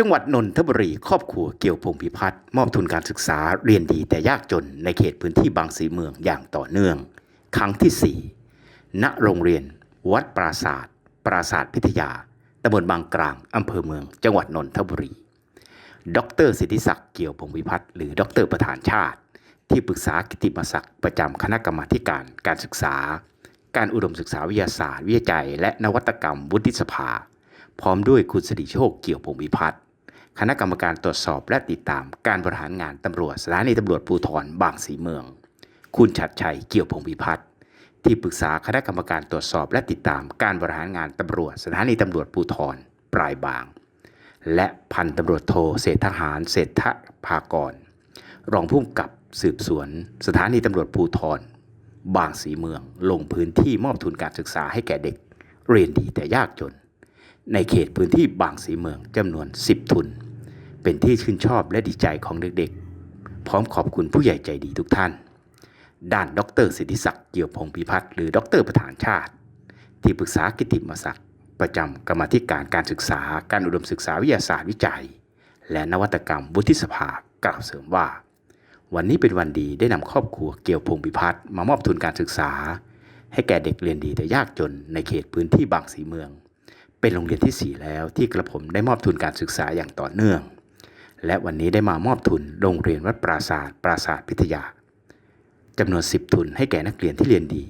จังหวัดนนทบุรีครอบครัวเกี่ยวพงพิพัฒน์มอบทุนการศึกษาเรียนดีแต่ยากจนในเขตพื้นที่บางสีเมืองอย่างต่อเนื่อง ครั้งที่ 4 ณโรงเรียน วัดปราศาสตร์ปราศาสตร์พิทยาตำบลบางกลางอำเภอเมือง จังหวัดนนทบุรี ดรสิทธิศักดิ์เกี่ยวพงพิพัฒน์หรือดรประธานชาติ ที่ปรึกษากิติมศักดิ์ประจำคณะกรรมาการการศึกษา การอุดมศึกษาวิทยาศาสตร์วิจัย และนวัตกรรมวุฒิสภา พร้อมด้วยคุณสิริโชคเกี่ยวพงพิพัฒน์ คณะกรรมการตรวจสอบและติดตามการบริหารงานตำรวจสถานีตำรวจภูธรบางสีเมือง คุณชัดชัยเกี่ยวพงพิพัฒน์ที่ปรึกษาคณะกรรมการตรวจสอบและติดตามการบริหารงานตำรวจสถานีตำรวจภูธรปลายบาง และพันตำรวจโทเศรษฐหารเศรษฐภากร รองผู้กำกับสืบสวน สถานีตำรวจภูธรบางสีเมืองลงพื้นที่มอบทุนการศึกษาให้แก่เด็ก เรียนดีแต่ยากจน ในเขตพื้นที่บางสีเมืองจำนวน 10 ทุน เป็นที่ชื่นชอบและดีใจของเด็กๆ พร้อมขอบคุณผู้ใหญ่ใจดีทุกท่าน ด้านดรสิทธิศักดิ์เกี่ยวพงพิพัฒน์หรือดรประธานชาติ ที่ปรึกษากิตติมศักดิ์ประจำกรรมธิการการศึกษา การอุดมศึกษาวิทยาศาสตร์วิจัย และนวัตกรรมวุฒิสภากล่าวเสริมว่า วันนี้เป็นวันดีได้นำครอบครัวเกี่ยวพงพิพัฒน์มามอบทุนการศึกษา ให้แก่เด็กเรียนดีแต่ยากจนในเขตพื้นที่บางสีเมือง เป็นโรงเรียนที่ 4 แล้วที่กระผมได้มอบทุนการศึกษาอย่างต่อเนื่อง และวันนี้ได้มามอบทุนโรงเรียนวัดปราศาสตร์ปราศาสตร์พิทยาจำนวน 10 ทุนให้แก่นักเรียนที่เรียนดี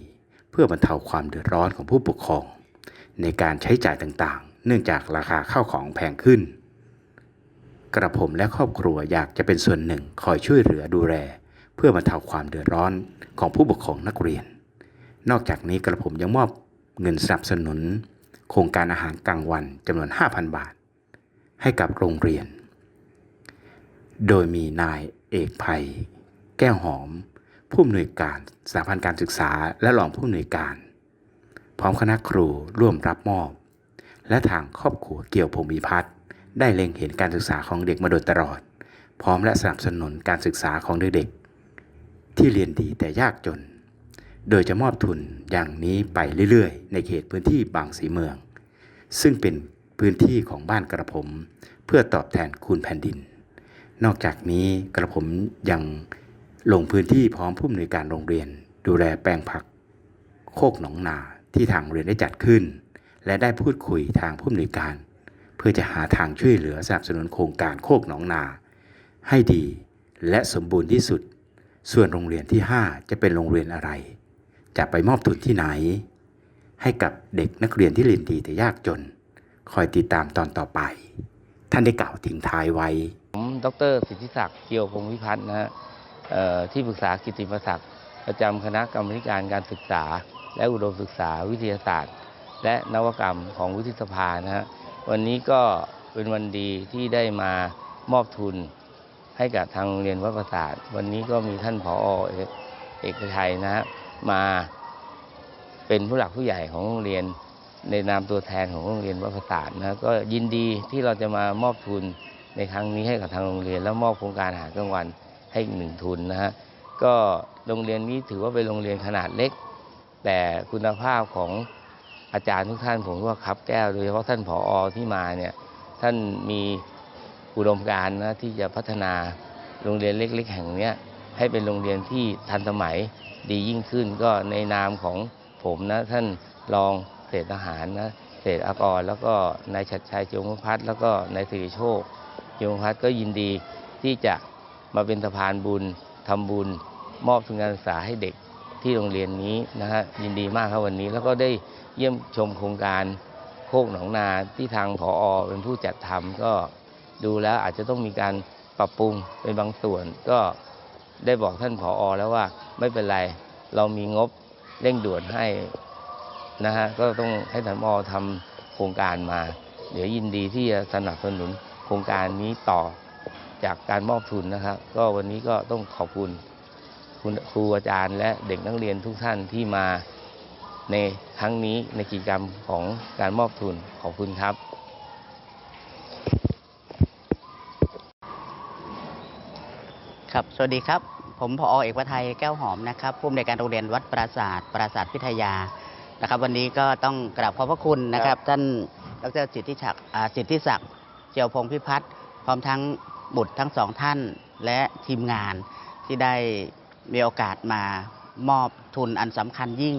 เพื่อบรรเทาความเดือดร้อนของผู้ปกครอง ในการใช้จ่ายต่างๆ เนื่องจากราคาข้าวของแพงขึ้น กระผมและครอบครัวอยากจะเป็นส่วนหนึ่งคอยช่วยเหลือดูแล เพื่อบรรเทาความเดือดร้อนของผู้ปกครองนักเรียน นอกจากนี้กระผมยังมอบเงินสนับสนุน โครงการอาหารกลางวันจำนวน 5,000 บาท ให้กับโรงเรียน โดยมีนายเอกภัย แก้วหอม ผู้อำนวยการสถาบันการศึกษาและรองผู้อำนวยการ พร้อมคณะครูร่วมรับมอบ และทางครอบครัวเกี่ยวพงมีพัฒน์ได้เล็งเห็นการศึกษาของเด็กมาโดยตลอด พร้อมและสนับสนุนการศึกษาของเด็กๆที่เรียนดีแต่ยากจน โดยจะมอบทุนอย่างนี้ไปเรื่อยๆ ในเขตพื้นที่บางสีเมือง ซึ่งเป็นพื้นที่ของบ้านกระผม เพื่อตอบแทนคุณแผ่นดิน นอกจากนี้กระผมยังลงพื้นที่พร้อมผู้อำนวยการโรงเรียน ดูแลแปลงผัก โคกหนองนาที่ทางเรียนได้จัดขึ้น และได้พูดคุยทางผู้อำนวยการ เพื่อจะหาทางช่วยเหลือสนับสนุนโครงการโคกหนองนา ให้ดีและสมบูรณ์ที่สุด ส่วนโรงเรียนที่ 5 จะเป็นโรงเรียนอะไร จะไปมอบทุนที่ไหน ให้กับเด็กนักเรียนที่เรียนดีแต่ยากจน คอยติดตามตอนต่อไป ท่านได้กล่าวทิ้งท้ายไว้ผม ดรสิทธิศักดิ์เกียวพงศ์วิพัฒน์นะฮะที่ปรึกษากิตติมศักดิ์ประจำคณะกรรมการการศึกษา และอุดมศึกษาวิทยาศาสตร์ และนวกรรมของวุฒิสภานะฮะวันนี้ก็เป็นวันดีที่ได้มามอบทุนให้กับทางโรงเรียนวัดประสาทวันนี้ก็มีท่านผอเอกเอกชัยนะฮะมาเป็นผู้หลักผู้ใหญ่ของโรงเรียนในนามตัวแทนของโรงเรียนวัดประสาทนะก็ยินดีที่เราจะมามอบทุน ในครั้งนี้ให้กับทางโรงเรียน แล้วมอบโครงการอาหารกลางวันให้อีกหนึ่งทุนนะฮะก็โรงเรียนนี้ถือว่าเป็นโรงเรียนขนาดเล็ก แต่คุณภาพของอาจารย์ทุกท่านผมว่าครับแก้วโดยเฉพาะท่านผออที่มาเนี่ยท่านมีอุดมการณ์นะที่จะพัฒนาโรงเรียนเล็ก ๆ แห่งนี้ให้เป็นโรงเรียนที่ทันสมัยดียิ่งขึ้น ก็ในนามของผมนะท่านรองเศรษฐหารนะเศรษฐอากร แล้วก็นายชัดชัยจงมพัฒน์แล้วก็นายสิริโชค โยมพัฒก็ยินดีที่จะมาเป็นสะพานบุญทำบุญ มอบทุนการศึกษาให้เด็กที่โรงเรียนนี้นะฮะยินดีมากครับวันนี้ แล้วก็ได้เยี่ยมชมโครงการโคกหนองนาที่ทางผออเป็นผู้จัดทำก็ดูแล้วอาจจะต้องมีการปรับปรุงเป็นบางส่วน ก็ได้บอกท่านผออแล้วว่าไม่เป็นไรเรามีงบเร่งด่วนให้นะฮะก็ต้องให้ท่านผอทำโครงการมา เดี๋ยวยินดีที่จะสนับสนุน โครงการนี้ต่อจากการมอบทุนนะครับ ก็วันนี้ก็ต้องขอบคุณคุณครูอาจารย์และเด็กนักเรียนทุกท่านที่มาในครั้งนี้ในกิจกรรมของการมอบทุนขอบคุณครับ ครับ สวัสดีครับ ผมผออเอกวทัยแก้วหอมนะครับผู้อำนวยการโรงเรียนวัดปราศาสตร์ปราศาสตร์พิทยานะครับ วันนี้ก็ต้องกราบขอบพระคุณนะครับ ท่านดรสิทธิศักดิ์อ่าสิทธิศักดิ์ จียวพงษ์พิพัฒน์พร้อมทั้งบุตรทั้งสองท่านและทีมงานที่ได้มีโอกาสมามอบทุนอันสำคัญยิ่ง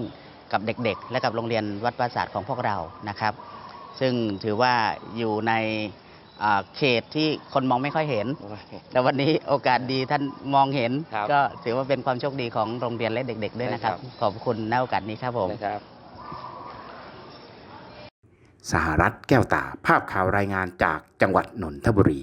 กับเด็กๆ และกับโรงเรียนวัดปราสาทของพวกเรานะครับ ซึ่งถือว่าอยู่ในอ่าเขตที่คนมองไม่ค่อยเห็น แต่วันนี้โอกาสดีท่านมองเห็นครับก็ถือว่าเป็นความโชคดีของโรงเรียนและเด็ก ๆ ด้วยนะครับใช่ครับขอบคุณในโอกาสนี้ครับผมนะครับ สหรัฐแก้วตา ภาพข่าวรายงานจากจังหวัดนนทบุรี